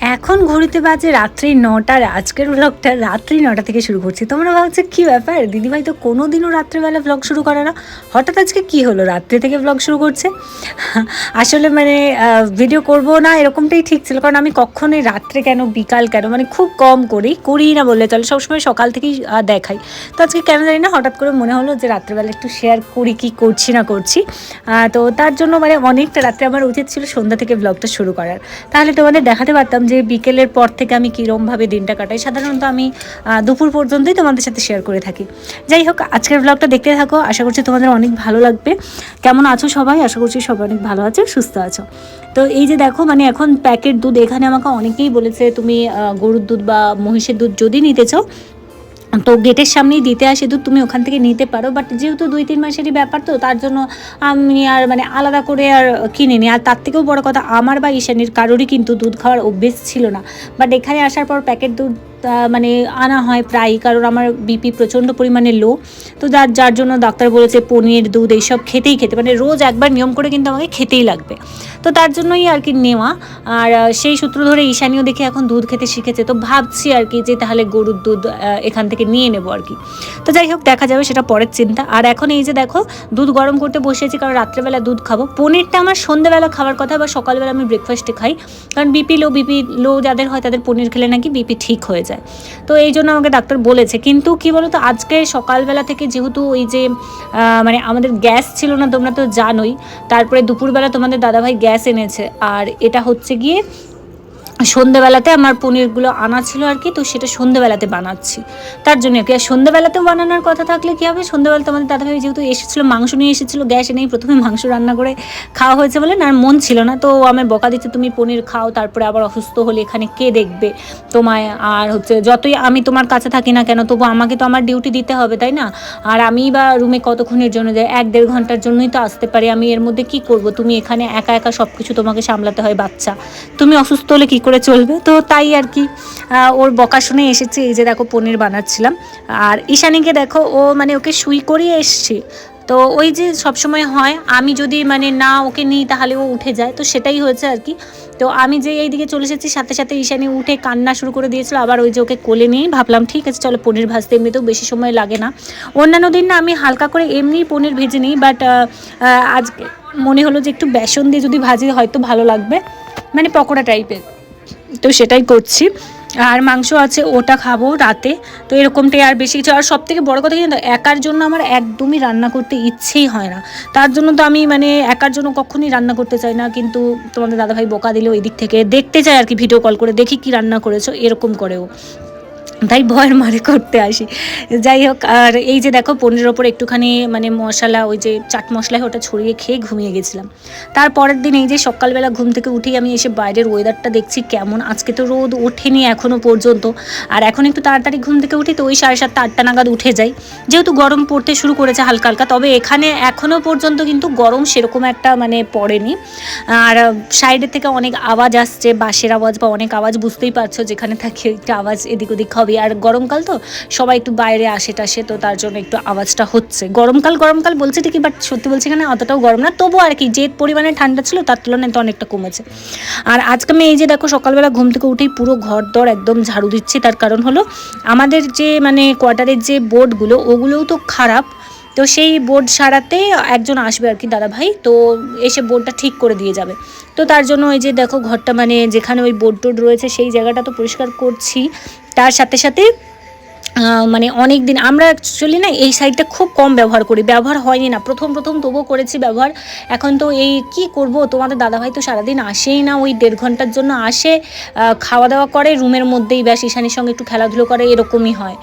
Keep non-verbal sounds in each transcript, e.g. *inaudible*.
এখন ঘড়িতে বাজে রাত্রি নটার আজকের ব্লগটা রাত্রি নটা থেকে শুরু করছি। তোমরা ভাবছ, কি ব্যাপার? দিদিভাই তো কোনো দিনও রাত্রিবেলা ব্লগ শুরু করে না। হঠাৎ আজকে কি হলো? রাত্রি থেকে ব্লগ শুরু করছে? আসলে মানে ভিডিও করব না, এরকমটাই ঠিক ছিল। কারণ আমি কখনোই রাত্রে কেন, বিকাল কেন মানে খুব কম করি করি না বললে চলে। সবসময় সকাল থেকেই দেখাই। তো আজকে কেন জানি না, হঠাৎ করে মনে হলো যে রাত্রেবেলা একটু শেয়ার করি, কি করছি, না করছি। তো তার জন্য মানে অনেকটা রাত্রে আমার উচিত ছিল সন্ধ্যা থেকে ব্লগটা শুরু করার। তাহলে তোমাদের দেখাতে পারতাম যে বিকেলের পর থেকে আমি কীরমভাবে দিনটা কাটাই, সাধারণত আমি দুপুর পর্যন্তই তোমাদের সাথে শেয়ার করে থাকি। যাই হোক, আজকের ব্লগটা দেখতে থাকো। আশা করছি তোমাদের অনেক ভালো লাগবে। কেমন আছো সবাই? আশা করছি সবাই অনেক ভালো আছো, সুস্থ আছো। তো এই যে দেখো মানে এখন প্যাকেট দুধ, এখানে আমাকে অনেকেই বলেছে, তুমি গরুর দুধ বা মহিষের দুধ যদি নিতে চাও তো গেটের সামনেই দিতে আসে দুধ তুমি ওখান থেকে নিতে পারো। বাট যেহেতু দুই, তিন মাসেরই ব্যাপার, তো তার জন্য আমি আর মানে আলাদা করে আর কিনিনি আর তার থেকেও বড় কথা, আমার বা ঈশানির কারোরই কিন্তু দুধ খাওয়ার অভ্যেস ছিল না। বাট এখানে আসার পর প্যাকেট দুধ আহ, মানে আনা হয় প্রায়ই কারণ আমার বিপি প্রচণ্ড পরিমাণে লো তো যার যার জন্য ডাক্তার বলেছে পনির দুধ এইসব খেতেই খেতে মানে রোজ একবার নিয়ম করে কিন্তু আমাকে খেতেই লাগবে। তো তার জন্যই আর কি নেওয়া আর সেই সূত্র ধরে ঈশানীয় দেখে এখন দুধ খেতে শিখেছে তো ভাবছি আর কি যে তাহলে গরুর দুধ এখান থেকে নিয়ে নেব আর কি। তো যাই হোক দেখা যাবে সেটা পরের চিন্তা। আর এখন এই যে দেখো দুধ গরম করতে বসেছি কারণ রাত্রেবেলা দুধ খাব। পনিরটা আমার সন্ধ্যেবেলা খাওয়ার কথা বা সকালবেলা আমি ব্রেকফাস্টে খাই কারণ বিপি লো বিপি লো যাদের হয় তাদের পনির খেলে নাকি বিপি ঠিক হয়ে যায়। তো এই জন্য আমাকে ডাক্তার বলেছে। কিন্তু কি বলতো, আজকে সকালবেলা থেকে যেহেতু ওই যে মানে আমাদের গ্যাস ছিল না, তোমরা তো জানোই। তারপরে দুপুরবেলা তোমাদের দাদাভাই গ্যাস এনেছে। আর এটা হচ্ছে গিয়ে সন্ধেবেলাতে আমার পনিরগুলো আনা ছিল আর কি, তো সেটা সন্ধেবেলাতে বানাচ্ছি। তার জন্য আর কি, আর সন্ধেবেলাতেও বানানোর কথা থাকলে কী হবে? সন্ধেবেলাতে আমাদের দাদাভাই যেহেতু এসেছিল, মাংস নিয়ে এসেছিল, গ্যাস এনেই প্রথমে মাংস রান্না করে খাওয়া হয়েছে বলে না, আর মন ছিল না। তো আমার বকা দিচ্ছে, তুমি পনির খাও, তারপরে আবার অসুস্থ হলে এখানে কে দেখবে? তোমায় আর হচ্ছে যতই আমি তোমার কাছে থাকি না কেন, তবু আমাকে তো আমার ডিউটি দিতে হবে, তাই না? আর আমি বা রুমে কতক্ষণের জন্য যাই? এক দেড় ঘণ্টার জন্যই তো আসতে পারি। আমি এর মধ্যে কি করব? তুমি এখানে একা একা সব কিছু তোমাকে সামলাতে হয়, বাচ্চা। তুমি অসুস্থ হলে কি করে চলবে। তো তাই আর কি ওর বকা শুনে এসেছে, এই যে দেখো পনির বানাচ্ছিলাম। আর ঈশানীকে দেখো, ও মানে ওকে শুই করিয়ে এসছে। তো ওই যে সবসময় হয়, আমি যদি মানে না ওকে নিই তাহলে ও উঠে যায়। তো সেটাই হয়েছে আর কি। তো আমি যে এইদিকে চলে এসেছি, সাথে সাথে ঈশানী উঠে কান্না শুরু করে দিয়েছিল। আবার ওই যে ওকে কোলে নিয়েই ভাবলাম, ঠিক আছে, চলো পনির ভাজতে এমনিতেও বেশি সময় লাগে না। অন্যান্য দিন না আমি হালকা করে এমনিই পনির ভেজে নিই বাট আজকে মনে হলো যে একটু বেসন দিয়ে যদি ভাজি হয়তো ভালো লাগবে। মানে পকোড়া টাইপের তো সেটাই করছি। আর মাংস আছে, ওটা খাব রাতে। তো এরকমটাই আর বেশি কিছু। আর সব থেকে বড়ো কথা কিন্তু একার জন্য আমার একদমই রান্না করতে ইচ্ছেই হয় না। তার জন্য তো আমি মানে একার জন্য কখনই রান্না করতে চাই না। কিন্তু তোমাদের দাদাভাই বোকা দিলে ওই দিক থেকে দেখতে চাই আর কি ভিডিও কল করে দেখি কি রান্না করেছ, এরকম করেও। তাই ভয়ের মারে করতে আসি। যাই হোক, আর এই যে দেখো পনিরের ওপর একটুখানি মানে মশলা, ওই যে চাট মশলায় ওটা ছড়িয়ে খেয়ে ঘুমিয়ে গেছিলাম। তারপরের দিন এই যে সকালবেলা ঘুম থেকে উঠেই আমি এসে বাইরের ওয়েদারটা দেখছি কেমন। আজকে তো রোদ ওঠেনি এখনও পর্যন্ত। আর এখন একটু তাড়াতাড়ি ঘুম থেকে উঠি তো ওই সাড়ে সাতটা, আটটা নাগাদ উঠে যাই। যেহেতু গরম পড়তে শুরু করেছে হালকা হালকা, তবে এখানে এখনও পর্যন্ত কিন্তু গরম সেরকম একটা মানে পড়েনি। আর সাইডের থেকে অনেক আওয়াজ আসছে, বাঁশের আওয়াজ বা অনেক আওয়াজ বুঝতেই পারছ, যেখানে থাকে একটু আওয়াজ এদিক ওদিক হবে। আর গরমকাল তো সবাই একটু বাইরে আসে টাসে, তো তার জন্য একটু আওয়াজটা হচ্ছে। গরমকাল গরমকাল বলছে ঠিকই বাট সত্যি বলছে এখানে অতটাও গরম না। তবু আর কি, যে পরিমাণে ঠান্ডা ছিল তার তুলনায় তো অনেকটা কমেছে। আর আজকে আমি এই যে দেখো, সকালবেলা ঘুম থেকে উঠেই পুরো ঘর দর একদম ঝাড়ু দিচ্ছি। তার কারণ হলো, আমাদের যে মানে কোয়ার্টারের যে বোর্ডগুলো ওগুলোও তো খারাপ। তো সেই বোর্ড সারাতে একজন আসবে আর কি দাদা ভাই তো এসে বোর্ডটা ঠিক করে দিয়ে যাবে। তো তার জন্য ওই যে দেখো ঘরটা মানে যেখানে ওই বোর্ড টোড রয়েছে সেই জায়গাটা তো পরিষ্কার করছি। তার সাথে সাথে মানে অনেক দিন আমরা অ্যাকচুয়ালি না এই সাইডটা খুব কম ব্যবহার করি। ব্যবহার হয়নি না। প্রথম প্রথম তবুও করেছি ব্যবহার। এখন তো এই কি করব? তোমাদের দাদাভাই তো সারাদিন আসেই না। ওই দেড় ঘণ্টার জন্য আসে খাওয়া দাওয়া করে। রুমের মধ্যেই ব্যাস ঈশানির সঙ্গে একটু খেলাধুলো করে, এরকমই হয়।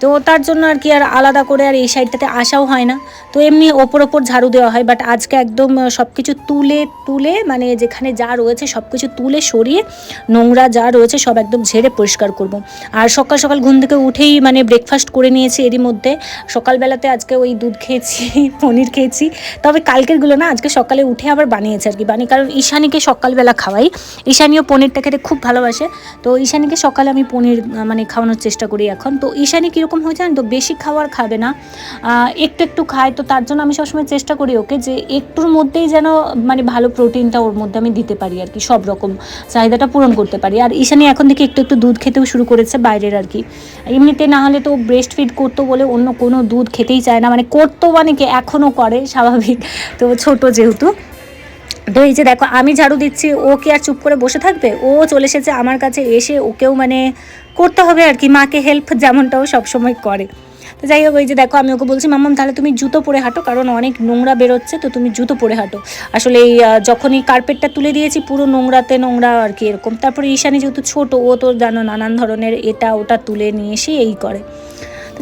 তো তার জন্য আর কি আর আলাদা করে আর এই সাইডটাতে আসাও হয় না। তো এমনি ওপর ওপর ঝাড়ু দেওয়া হয় বাট আজকে একদম সব কিছু তুলে তুলে মানে যেখানে যা রয়েছে সব কিছু তুলে সরিয়ে নোংরা যা রয়েছে সব একদম ঝেড়ে পরিষ্কার করব। আর সকাল সকাল ঘুম থেকে উঠেই মানে ব্রেকফাস্ট করে নিয়েছি এরই মধ্যে। সকালবেলাতে আজকে ওই দুধ খেয়েছি, *laughs* পনির খেয়েছি। তবে কালকেরগুলো না আজকে সকালে উঠে আবার বানিয়েছে আর কি, বানিয়ে, কারণ ঈশানীকে সকালবেলা খাওয়াই। ঈশানীও পনিরটা খেতে খুব ভালোবাসে। তো ঈশানীকে সকালে আমি পনির মানে খাওয়ানোর চেষ্টা করি এখন। তো ঈশানী কীরকম কীরকম হয়েছে জানেন তো বেশি খাবার খাবে না। একটু একটু খায়, তো তার জন্য আমি সবসময় চেষ্টা করি ওকে যে একটুর মধ্যেই যেন মানে ভালো প্রোটিনটা ওর মধ্যে আমি দিতে পারি আর কি, সব রকম চাহিদাটা পূরণ করতে পারি। আর ঈশানি এখন থেকে একটু একটু দুধ খেতেও শুরু করেছে বাইরের আর কি। এমনিতে না হলে তো ব্রেস্ট ফিড করতো বলে অন্য কোনো দুধ খেতেই চায় না মানে করতো মানে কি এখনও করে, স্বাভাবিক। তো ছোট যেহেতু। তো এই যে দেখো, আমি ঝাড়ু দিচ্ছি, ও কি আর চুপ করে বসে থাকবে? ও চলে এসেছে আমার কাছে এসে ওকেও মানে করতে হবে আর কি, মাকে হেল্প যেমনটাও সবসময় করে। তো যাই হোক, ওই যে দেখো, আমি ওকে বলছি মাম্মাম তাহলে তুমি জুতো পরে হাঁটো, কারণ অনেক নোংরা বেরোচ্ছে, তো তুমি জুতো পরে হাঁটো। আসলে এই যখনই কার্পেটটা তুলে দিয়েছি, পুরো নোংরাতে নোংরা আর কি এরকম। তারপরে ঈশানি যেহেতু ছোট, ও তো জানো নানান ধরনের এটা ওটা তুলে নিয়ে এসে এই করে।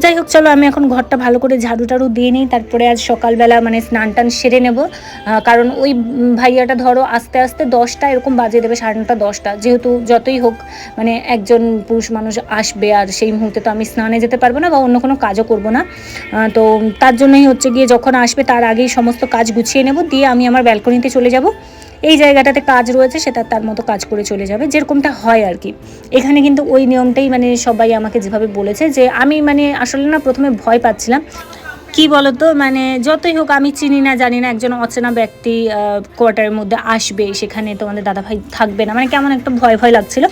যাই হোক, চলো আমি এখন ঘরটা ভালো করে ঝাড়ু টাড়ু দিয়ে নিই। তারপরে আজ সকালবেলা মানে স্নান টান সেরে নেব। কারণ ওই ভাইয়াটা ধরো আস্তে আস্তে দশটা, এরকম বাজে দেবে সাড়ে নটা, দশটা। যেহেতু যতই হোক মানে একজন পুরুষ মানুষ আসবে আর সেই মুহূর্তে তো আমি স্নানে যেতে পারব না বা অন্য কোনো কাজও করব না। তো তার জন্যই হচ্ছে গিয়ে যখন আসবে তার আগেই সমস্ত কাজ গুছিয়ে নেব। দিয়ে আমি আমার ব্যালকনিতে চলে যাব। এই জায়গাটাতে কাজ রয়েছে, সেটা তার মতো কাজ করে চলে যাবে, যেরকমটা হয় আর কি। এখানে কিন্তু ওই নিয়মটাই মানে সবাই আমাকে যেভাবে বলেছে যে আমি মানে আসলে না প্রথমে ভয় পাচ্ছিলাম। কি বলতো? মানে যতই হোক আমি চিনি না, জানি না, একজন অচেনা ব্যক্তি কোয়ার্টারের মধ্যে আসবে, সেখানে তোমাদের দাদাভাই থাকবে না মানে কেমন একটা ভয় ভয় লাগছিল।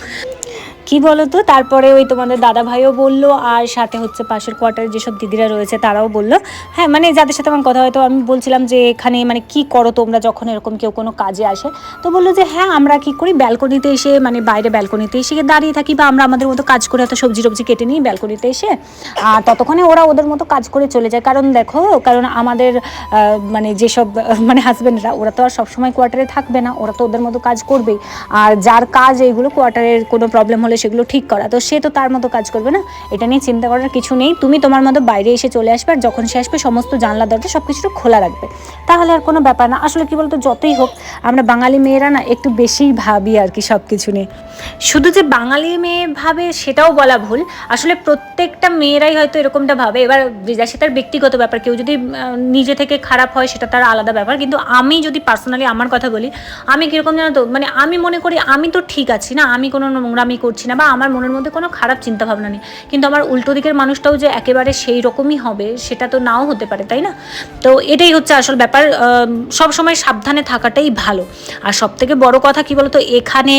কি বলতো? তারপরে ওই তোমাদের দাদা ভাইও বলল, আর সাথে হচ্ছে পাশের কোয়ার্টারে যেসব দিদিরা রয়েছে তারাও বলল। হ্যাঁ মানে যাদের সাথে আমার কথা হয়তো আমি বলছিলাম যে এখানে মানে কি করো তোমরা যখন এরকম কেউ কোনো কাজে আসে? তো বলল যে হ্যাঁ আমরা কি করি? ব্যালকনিতে এসে মানে বাইরে ব্যালকনিতে এসে দাঁড়িয়ে থাকি বা আমরা আমাদের মতো কাজ করে হয়তো সবজি টবজি কেটে নিই ব্যালকনিতে এসে। আর ততক্ষণে ওরা ওদের মতো কাজ করে চলে যায়। কারণ দেখো, কারণ আমাদের মানে যেসব মানে হাজব্যান্ডরা ওরা তো আর সবসময় কোয়ার্টারে থাকবে না। ওরা তো ওদের মতো কাজ করবেই। আর যার কাজ এইগুলো কোয়ার্টারের কোনো প্রবলেম হলে সেগুলো ঠিক করা। তো সে তো তার মতো কাজ করবে না। এটা নিয়ে চিন্তা করার কিছু নেই। তুমি তোমার মতো বাইরে এসে চলে আসবে আর যখন সে আসবে, সমস্ত জানলা, দরজা সব কিছু খোলা রাখবে। তাহলে আর কোনো ব্যাপার না। আসলে কি বলতো, যতই হোক, আমরা বাঙালি মেয়েরা না একটু বেশিই ভাবি আর কি সব কিছু নিয়ে। শুধু যে বাঙালি মেয়ে ভাবে সেটাও বলা ভুল। আসলে প্রত্যেকটা মেয়েরাই হয়তো এরকমটা ভাবে। এবার সে তার ব্যক্তিগত ব্যাপার। কেউ যদি নিজে থেকে খারাপ হয়, সেটা তার আলাদা ব্যাপার। কিন্তু আমি যদি পার্সোনালি আমার কথা বলি, আমি কীরকম জানো তো? মানে আমি মনে করি, আমি তো ঠিক আছি না? আমি কোনো নোংরামি করছি না বা আমার মনের মধ্যে কোনো খারাপ চিন্তা ভাবনা নেই। কিন্তু আমার উল্টো দিকের মানুষটাও যে একেবারে সেই রকমই হবে, সেটা তো নাও হতে পারে, তাই না? তো এটাই হচ্ছে আসল ব্যাপার। সব সময় সাবধানে থাকাটাই ভালো। আর সব থেকে বড় কথা কি বলতো? এখানে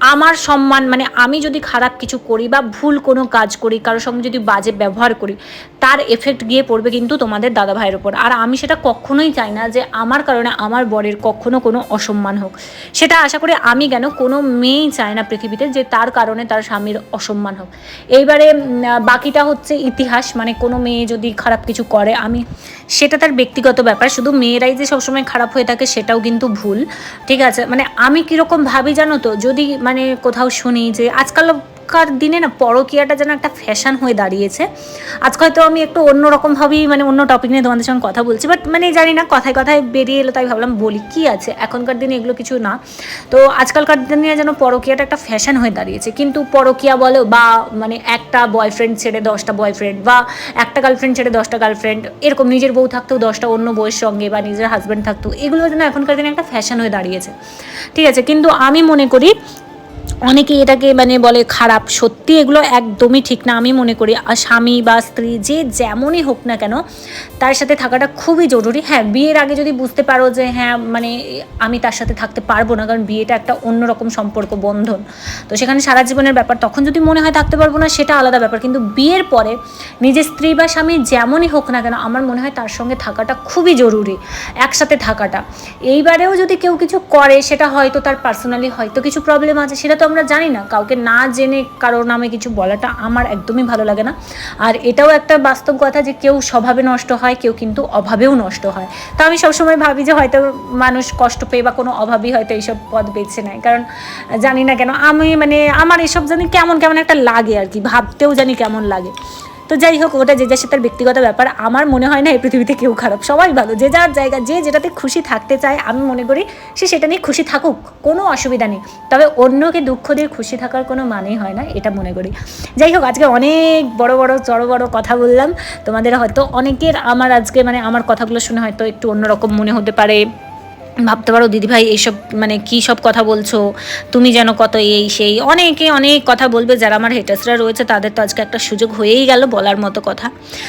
আমার সম্মান মানে আমি যদি খারাপ কিছু করি বা ভুল কোনো কাজ করি, কারোর সঙ্গে যদি বাজে ব্যবহার করি, তার এফেক্ট গিয়ে পড়বে কিন্তু তোমাদের দাদা ভাইয়ের ওপর আর আমি সেটা কখনোই চাই না যে আমার কারণে আমার বরের কখনো কোনো অসম্মান হোক। সেটা আশা করি আমি কেন কোনো মেয়েই চায় না পৃথিবীতে যে তার কারণে তার স্বামীর অসম্মান হোক। এইবারে বাকিটা হচ্ছে ইতিহাস মানে কোনো মেয়ে যদি খারাপ কিছু করে, আমি, সেটা তার ব্যক্তিগত ব্যাপার, শুধু মেয়েরাই যে সবসময় খারাপ হয়ে থাকে সেটাও কিন্তু ভুল, ঠিক আছে? মানে আমি কীরকম ভাবি জানো তো, যদি মানে কোথাও শুনি যে আজকালকার দিনে না পরকীয়াটা যেন একটা ফ্যাশন হয়ে দাঁড়িয়েছে। আজকে হয়তো আমি একটু অন্যরকমভাবেই মানে অন্য টপিক নিয়ে তোমাদের সঙ্গে কথা বলছি বাট মানে জানি না কথায় কথায় বেরিয়ে এলো তাই ভাবলাম বলি কি আছে। এখনকার দিনে এগুলো কিছু না। তো আজকালকার দিনে যেন পরকীয়াটা একটা ফ্যাশন হয়ে দাঁড়িয়েছে, কিন্তু পরকীয়া বলো বা মানে একটা বয়ফ্রেন্ড ছেড়ে দশটা বয়ফ্রেন্ড বা একটা গার্লফ্রেন্ড ছেড়ে দশটা গার্লফ্রেন্ড এরকম নিজের বউ থাকতেও দশটা অন্য বউয়ের সঙ্গে বা নিজের হাজব্যান্ড থাকতো, এগুলো যেন এখনকার দিনে একটা ফ্যাশন হয়ে দাঁড়িয়েছে। ঠিক আছে, কিন্তু আমি মনে করি অনেকে এটাকে মানে বলে খারাপ, সত্যি এগুলো একদমই ঠিক না। আমি মনে করি আর স্বামী বা স্ত্রী যে যেমনই হোক না কেন, তার সাথে থাকাটা খুবই জরুরি। হ্যাঁ বিয়ের আগে যদি বুঝতে পারো যে হ্যাঁ মানে আমি তার সাথে থাকতে পারব না, কারণ বিয়েটা একটা অন্যরকম সম্পর্ক, বন্ধন। তো সেখানে সারা জীবনের ব্যাপার, তখন যদি মনে হয় থাকতে পারব না, সেটা আলাদা ব্যাপার। কিন্তু বিয়ের পরে নিজের স্ত্রী বা স্বামী যেমনই হোক না কেন, আমার মনে হয় তার সঙ্গে থাকাটা খুবই জরুরি, একসাথে থাকাটা। এইবারেও যদি কেউ কিছু করে, সেটা হয়তো তার পার্সোনালি হয়তো কিছু প্রবলেম আছে, সেটা তো আমরা জানি না, কাউকে না জেনে কারোর নামে কিছু বলাটা আমার একদমই ভালো লাগে না। আর এটাও একটা বাস্তব কথা যে কেউ স্বভাবে নষ্ট হয়, কেউ কিন্তু অভাবেও নষ্ট হয়। তা আমি সবসময় ভাবি যে হয়তো মানুষ কষ্ট পেয়ে বা কোনো অভাবই হয়তো এইসব পদ বেছে নেয়। কারণ জানি না কেন, আমি মানে আমার এসব জানি কেমন কেমন একটা লাগে আর কি, ভাবতেও জানি কেমন লাগে। তো যাই হোক, ওটা যে যার সাথে তার ব্যক্তিগত ব্যাপার, আমার মনে হয় না এই পৃথিবীতে কেউ খারাপ। সবাই ভালো, যে যার জায়গা, যে যেটাতে খুশি থাকতে চায়, আমি মনে করি সে সেটা নিয়ে খুশি থাকুক, কোনো অসুবিধা নেই। তবে অন্যকে দুঃখ দিয়ে খুশি থাকার কোনো মানেই হয় না, এটা মনে করি। যাই হোক, আজকে অনেক বড় বড় বড় বড় কথা বললাম। তোমাদের হয়তো অনেকের আমার আজকে মানে আমার কথাগুলো শুনে হয়তো একটু অন্যরকম মনে হতে পারে। ভাবতে পারো, দিদিভাই, এইসব মানে কী সব কথা বলছো? তুমি যেন কত এই সেই। অনেকে অনেক কথা বলবে, যারা আমার হেটার্সরা রয়েছে, তাদের তো আজকে একটা সুযোগ হয়েই গেল বলার মতো কথা।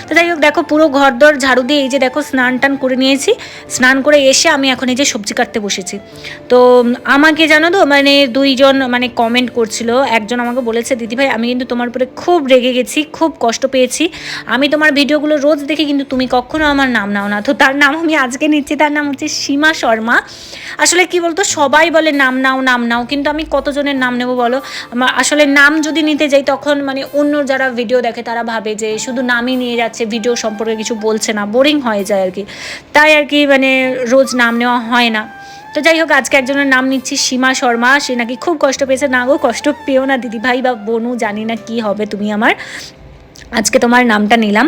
তো যাই হোক, দেখো, পুরো ঘর দর ঝাড়ু দিয়ে এই যে দেখো, স্নান টান করে নিয়েছি। স্নান করে এসে আমি এখন এই যে সবজি কাটতে বসেছি। তো আমাকে জানো তো মানে দুইজন মানে কমেন্ট করছিল। একজন আমাকে বলেছে, দিদিভাই, আমি কিন্তু তোমার উপরে খুব রেগে গেছি, খুব কষ্ট পেয়েছি। আমি তোমার ভিডিওগুলো রোজ দেখি, কিন্তু তুমি কখনো আমার নাম নাও না। তো তার নাম আমি আজকে নিচ্ছি, তার নাম হচ্ছে সীমা শর্মা। আসলে কি বলতো, সবাই বলে নাম নাও নাম নাও, কিন্তু আমি কতজনের নাম নেব বলো? আসলে নাম যদি নিতে যাই তখন মানে অন্য যারা ভিডিও দেখে তারা ভাবে যে শুধু নামই নিয়ে যাচ্ছে ভিডিও সম্পর্কে কিছু বলছে না বোরিং হয়ে যায় আর কি তাই আর কি মানে রোজ নাম নেওয়া হয় না। তো যাই হোক, আজকে একজনের নাম নিচ্ছি সীমা শর্মা। সে নাকি খুব কষ্ট পেয়েছে। না গো, কষ্ট পেও না দিদিভাই বা বনু, জানি না কি হবে তুমি আমার। আজকে তোমার নামটা নিলাম।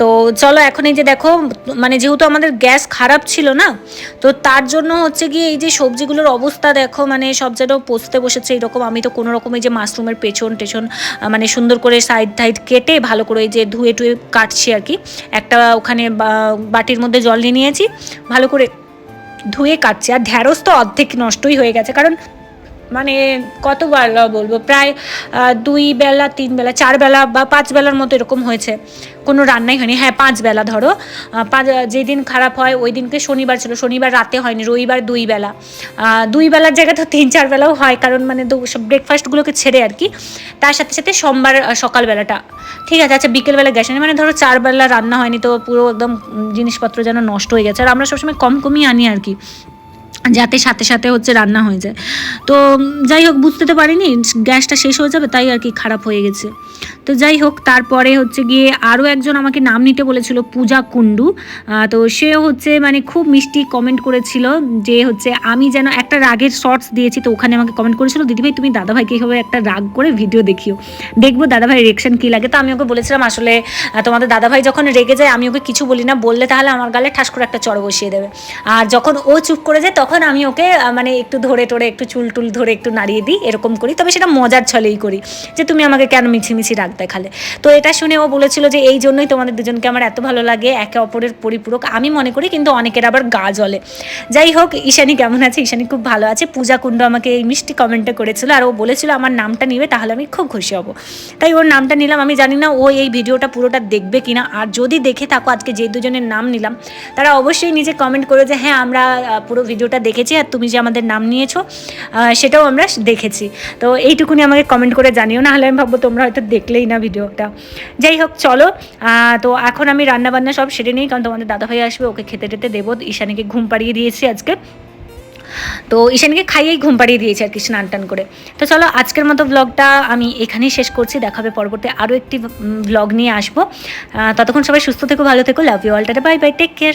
তো চলো এখন এই যে দেখো মানে যেহেতু আমাদের গ্যাস খারাপ ছিল না, তো তার জন্য হচ্ছে গিয়ে এই যে সবজিগুলোর অবস্থা দেখো মানে সব যেন পোস্তে বসেছে এরকম। আমি তো কোনো রকম এই যে মাশরুমের পেছন টেছন মানে সুন্দর করে সাইড টাইড কেটে ভালো করে এই যে ধুয়ে টুয়ে কাটছি আর কি। একটা ওখানে বাটির মধ্যে জল নিয়ে নিয়েছি, ভালো করে ধুয়ে কাটছি। আর ঢ্যাঁড়স তো অর্ধেক নষ্টই হয়ে গেছে, কারণ মানে কতবার বলব, প্রায় দুই বেলা, তিন বেলা, চার বেলা বা পাঁচ বেলার মতো এরকম হয়েছে। কোনো রান্নাই হয়নি। হ্যাঁ পাঁচ বেলা ধরো। পাঁচ যেদিন খারাপ হয় ওই দিনকে শনিবার ছিল। শনিবার রাতে হয়নি, রবিবার দুই বেলা। দুই বেলার জায়গায় তো তিন, চার বেলাও হয়। কারণ মানে ব্রেকফাস্টগুলোকে ছেড়ে আর কি। তার সাথে সাথে সোমবার সকালবেলাটা। ঠিক আছে আচ্ছা বিকেলবেলা আনি মানে ধরো চার বেলা রান্না হয়নি তো পুরো একদম জিনিসপত্র যেন নষ্ট হয়ে গেছে। আর আমরা সবসময় কম কমই আনি আর কি। যাতে সাথে সাথে হচ্ছে রান্না হয়ে যায়। তো যাই হোক, বুঝতে তো পারিনি, গ্যাসটা শেষ হয়ে যাবে, তাই আর কি খারাপ হয়ে গেছে। তো যাই হোক, তারপরে হচ্ছে গিয়ে আরও একজন আমাকে নাম নিতে বলেছিল, পূজা কুণ্ডু। তো সে হচ্ছে মানে খুব মিষ্টি কমেন্ট করেছিল যে হচ্ছে, আমি যেন একটা রাগের শর্টস দিয়েছি। তো ওখানে আমাকে কমেন্ট করেছিল, দিদিভাই, তুমি দাদাভাইকে এইভাবে একটা রাগ করে ভিডিও দেখিও। দেখব দাদাভাই রিয়েকশন কী লাগে। তো আমি ওকে বলেছিলাম, আসলে তোমাদের দাদাভাই যখন রেগে যায়, আমি ওকে কিছু বলি না। বললে তাহলে আমার গালে ঠাস করে একটা চড় বসিয়ে দেবে। আর যখন ও চুপ করে যায়, তখন আমি ওকে মানে একটু ধরে টরে, একটু চুল টুল ধরে একটু নাড়িয়ে দিই, এরকম করি। তবে সেটা মজার ছলেই করি, যে তুমি আমাকে কেন মিছিমিছি রাগ দেখালে। তো এটা শুনে ও বলেছিল যে, এই জন্যই তোমাদের দুজনকে আমার এত ভালো লাগে, একে অপরের পরিপূরক। আমি মনে করি কিন্তু অনেকের আবার গা জ্বলে। যাই হোক, ঈশানী কেমন আছে? ঈশানী খুব ভালো আছে। পূজা কুণ্ড আমাকে এই মিষ্টি কমেন্টে করেছিল, আর ও বলেছিল, আমার নামটা নিবে, তাহলে আমি খুব খুশি হব। তাই ওর নামটা নিলাম। আমি জানি না ও এই ভিডিওটা পুরোটা দেখবে কিনা, আর যদি দেখে থাকো, আজকে যে দুজনের নাম নিলাম, তারা অবশ্যই নিজে কমেন্ট করে যে হ্যাঁ আমরা পুরো ভিডিওটা দেখেছি আর তুমি যে আমাদের নাম নিয়েছো সেটাও আমরা দেখেছি। তো এইটুকুনি আমাকে কমেন্ট করে জানিও না হলে আমি ভাববো তোমরা হয়তো দেখলেই না ভিডিওটা। যাই হোক, চলো তো এখন আমি রান্না বান্না সব সেরে নিই, কারণ তোমাদের দাদা দাদাভাই আসবে, ওকে খেতে টেতে দেবো। ঈশানীকে ঘুম পাড়িয়ে দিয়েছি আজকে। তো ঈশানকে খাইয়েই ঘুম পাড়িয়ে দিয়েছি আর কি, স্নান টান করে। তো চলো, আজকের মতো ব্লগটা আমি এখানেই শেষ করছি। দেখাবে পরবর্তী আরও একটি ব্লগ নিয়ে আসব। ততক্ষণ সবাই সুস্থ থেকো, ভালো থেকো লাভ ইউ অলটাটা বাই বাই টেক কেয়ার